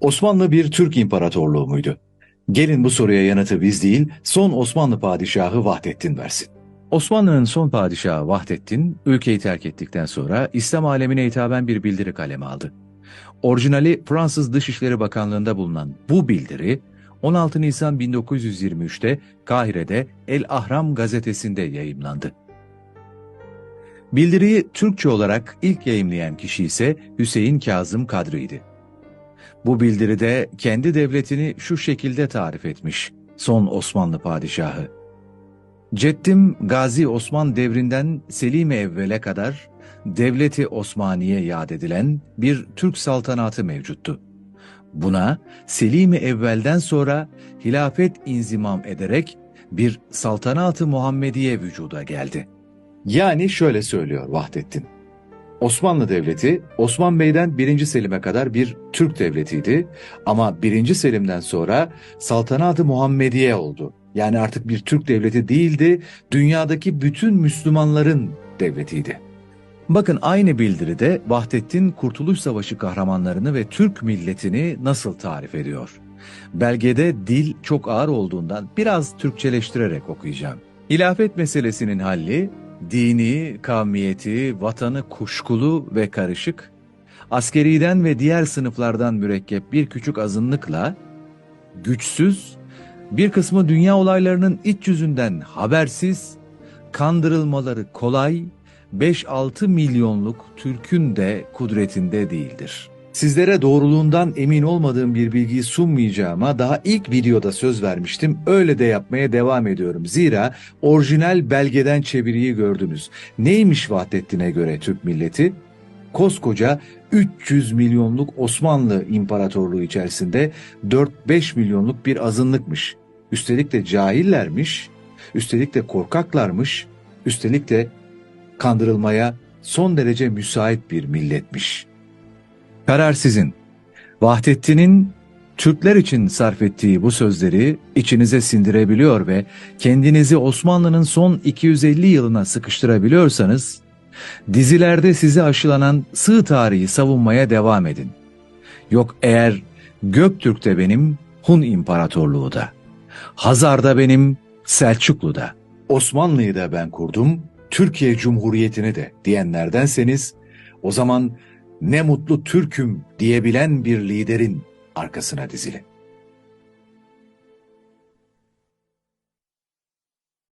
Osmanlı bir Türk imparatorluğu muydu? Gelin bu soruya yanıtı biz değil, son Osmanlı padişahı Vahdettin versin. Osmanlı'nın son padişahı Vahdettin, ülkeyi terk ettikten sonra İslam alemine hitaben bir bildiri kaleme aldı. Orijinali Fransız Dışişleri Bakanlığı'nda bulunan bu bildiri, 16 Nisan 1923'te Kahire'de El Ahram gazetesinde yayımlandı. Bildiriyi Türkçe olarak ilk yayımlayan kişi ise Hüseyin Kazım Kadri'ydi. Bu bildiride kendi devletini şu şekilde tarif etmiş son Osmanlı padişahı. Ceddim Gazi Osman devrinden Selim-i Evvel'e kadar devleti Osmaniye yad edilen bir Türk saltanatı mevcuttu. Buna Selim-i Evvel'den sonra hilafet inzimam ederek bir saltanatı Muhammediye vücuda geldi. Yani şöyle söylüyor Vahdettin. Osmanlı Devleti, Osman Bey'den 1. Selim'e kadar bir Türk devletiydi ama 1. Selim'den sonra Saltanat-ı Muhammediye oldu. Yani artık bir Türk devleti değildi, dünyadaki bütün Müslümanların devletiydi. Bakın aynı bildiride Vahdettin Kurtuluş Savaşı kahramanlarını ve Türk milletini nasıl tarif ediyor? Belgede dil çok ağır olduğundan biraz Türkçeleştirerek okuyacağım. Hilafet meselesinin halli dini, kavmiyeti, vatanı kuşkulu ve karışık, askeriden ve diğer sınıflardan mürekkep bir küçük azınlıkla, güçsüz, bir kısmı dünya olaylarının iç yüzünden habersiz, kandırılmaları kolay, 5-6 milyonluk Türk'ün de kudretinde değildir. Sizlere doğruluğundan emin olmadığım bir bilgiyi sunmayacağıma daha ilk videoda söz vermiştim. Öyle de yapmaya devam ediyorum. Zira orijinal belgeden çeviriyi gördünüz. Neymiş Vahdettin'e göre Türk milleti? Koskoca 300 milyonluk Osmanlı İmparatorluğu içerisinde 4-5 milyonluk bir azınlıkmış. Üstelik de cahillermiş, üstelik de korkaklarmış, üstelik de kandırılmaya son derece müsait bir milletmiş.'' Karar sizin. Vahdettin'in Türkler için sarf ettiği bu sözleri içinize sindirebiliyor ve kendinizi Osmanlı'nın son 250 yılına sıkıştırabiliyorsanız, dizilerde size aşılanan sığ tarihi savunmaya devam edin. Yok eğer Göktürk'te benim Hun İmparatorluğu da, Hazar'da benim Selçuklu da, Osmanlı'yı da ben kurdum, Türkiye Cumhuriyeti'ni de diyenlerdenseniz, o zaman ne mutlu Türk'üm diyebilen bir liderin arkasına dizilin.